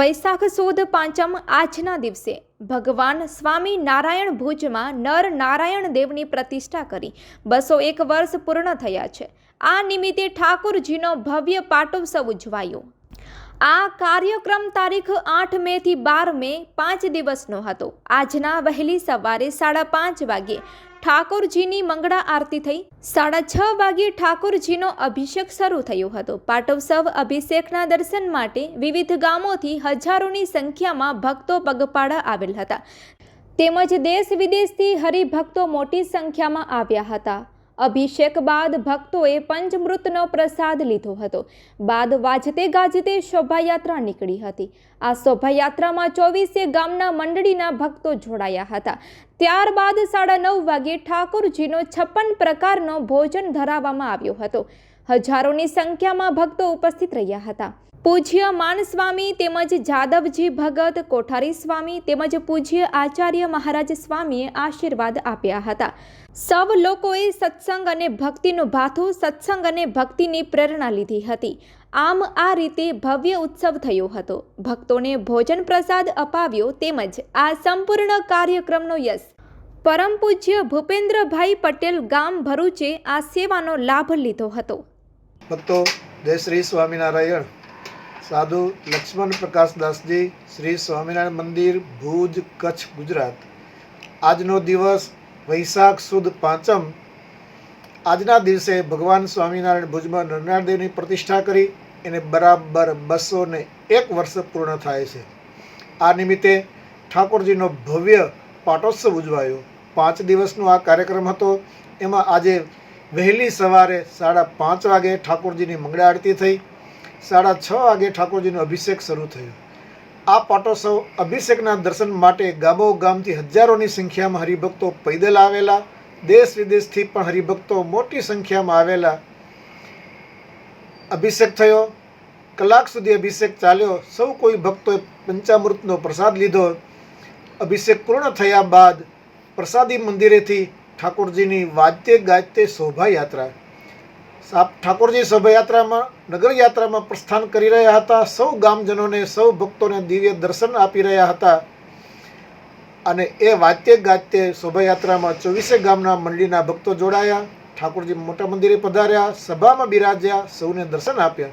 વૈશાખ સુદ પાંચમ આજના દિવસે ભગવાન સ્વામી નારાયણ ભુજમાં નર નારાયણ દેવની પ્રતિષ્ઠા કરી. બસો એક વર્ષ પૂર્ણ થયા છે. આ નિમિત્તે ઠાકોરજીનો ભવ્ય પાટોત્સવ ઉજવાયો. આ કાર્યક્રમ તારીખ આઠ મે થી બાર મે પાંચ દિવસનો હતો. આજના વહેલી સવારે સાડા પાંચ વાગ્યે ઠાકોરજીની મંગળા આરતી થઈ. સાડા છ વાગ્યે ઠાકોરજીનો અભિષેક શરૂ થયો હતો. પાટોત્સવ અભિષેકના દર્શન માટે વિવિધ ગામોથી હજારોની સંખ્યામાં ભક્તો પગપાળા આવેલ હતા. તેમજ દેશ વિદેશથી હરિભક્તો મોટી સંખ્યામાં આવ્યા હતા. અભિષેક બાદ ભક્તોએ પંચમૃતનો પ્રસાદ લીધો હતો. બાદ વાજતે ગાજતે શોભાયાત્રા નીકળી હતી. આ શોભાયાત્રામાં ચોવીસે ગામના મંડળીના ભક્તો જોડાયા હતા. ત્યારબાદ સાડા નવ વાગે ઠાકોરજીનો છપ્પન પ્રકારનો ભોજન ધરાવવામાં આવ્યો હતો. હજારોની સંખ્યામાં ભક્તો ઉપસ્થિત રહ્યા હતા. પૂજ્ય માનસ્વામી તેમજ જાદવજી ભગત કોઠારી સ્વામી તેમજ પૂજ્ય આચાર્ય મહારાજ સ્વામીએ આશીર્વાદ આપ્યા હતા. સૌ લોકોએ સત્સંગ અને ભક્તિનું ભાથું, સત્સંગ અને ભક્તિની પ્રેરણા લીધી હતી. આમ આ રીતે ભવ્ય ઉત્સવ થયો હતો. ભક્તોને ભોજન પ્રસાદ અપાવ્યો તેમજ આ સંપૂર્ણ કાર્યક્રમનો યશ પરમ પૂજ્ય ભૂપેન્દ્રભાઈ પટેલ ગામ ભરૂચે આ સેવાનો લાભ લીધો હતો. જય શ્રી સ્વામિનારાયણ. સાધુ લક્ષ્મણ પ્રકાશદાસજી શ્રી સ્વામિનારાયણ મંદિર, ભુજ, કચ્છ, ગુજરાત. આજનો દિવસ વૈશાખ સુદ પાંચમ. આજના દિવસે ભગવાન સ્વામિનારાયણ ભુજમાં નરનાળદેવની પ્રતિષ્ઠા કરી એને બરાબર બસો ને એક વર્ષ પૂર્ણ થાય છે. આ નિમિત્તે ઠાકોરજીનો ભવ્ય પાટોત્સવ ઉજવાયો. પાંચ દિવસનો આ કાર્યક્રમ હતો. એમાં આજે વહેલી સવારે સાડા પાંચ વાગે ઠાકોરજીની મંગળા આરતી થઈ. સાડા છ વાગે ઠાકોરજીનો અભિષેક શરૂ થયો. આ પાટોત્સવ અભિષેકના દર્શન માટે ગામો ગામથી હજારોની સંખ્યામાં હરિભક્તો પૈદલ આવેલા, દેશ વિદેશથી પણ હરિભક્તો મોટી સંખ્યામાં આવેલા. અભિષેક થયો. કલાક સુધી અભિષેક ચાલ્યો. સૌ કોઈ ભક્તોએ પંચામૃતનો પ્રસાદ લીધો. અભિષેક પૂર્ણ થયા બાદ પ્રસાદી મંદિરેથી ઠાકોરજીની વાદ્ય ગાજતે શોભાયાત્રા ઠાકોરજી શોભાયાત્રામાં, નગરયાત્રામાં પ્રસ્થાન કરી રહ્યા હતા. સૌ ગામજનોને, સૌ ભક્તોને દિવ્ય દર્શન આપી રહ્યા હતા. અને એ વાત્ય ગાત્ય શોભાયાત્રામાં ચોવીસે ગામના મંડળીના ભક્તો જોડાયા. ઠાકોરજી મોટા મંદિરે પધાર્યા, સભામાં બિરાજ્યા, સૌને દર્શન આપ્યા.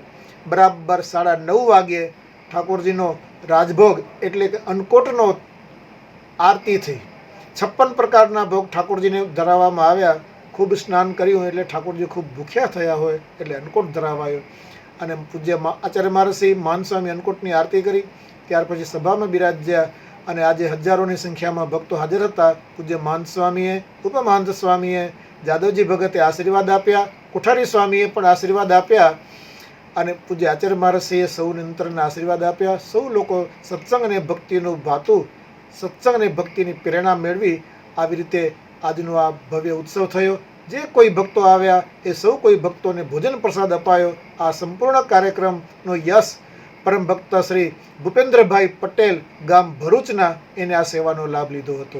બરાબર સાડા નવ વાગ્યે ઠાકોરજીનો રાજભોગ એટલે કે અન્નકોટનો આરતી થઈ. છપ્પન પ્રકારના ભોગ ઠાકોરજીને ધરાવવામાં આવ્યા. ખૂબ સ્નાન કર્યું એટલે ઠાકોરજી ખૂબ ભૂખ્યા થયા હોય એટલે અન્નકોટ ધરાવાયો. અને પૂજ્ય આચાર્ય મહારસી માનસ્વામી અન્નકોટની આરતી કરી. ત્યાર પછી સભામાં બિરાજ્યા અને આજે હજારોની સંખ્યામાં ભક્તો હાજર હતા. પૂજ્ય માનસ્વામીએ ઉપમહાંત સ્વામીએ, જાદવજી ભગતે આશીર્વાદ આપ્યા. કોઠારી સ્વામીએ પણ આશીર્વાદ આપ્યા. અને પૂજ્ય આચાર્ય મહારાજશ્રીએ સૌને અંતરના આશીર્વાદ આપ્યા. સૌ લોકો સત્સંગ અને ભક્તિનું ભાતું, સત્સંગ અને ભક્તિની પ્રેરણા મેળવી આવી રીતે આજનો આ ભવ્ય ઉત્સવ થયો. જે કોઈ ભક્તો આવ્યા, એ સૌ કોઈ ભક્તોને ભોજન પ્રસાદ અપાયો. આ સંપૂર્ણ કાર્યક્રમનો યશ પરમ ભક્ત શ્રી ભૂપેન્દ્રભાઈ પટેલ ગામ ભરૂચના એને આ સેવાનો લાભ લીધો હતો.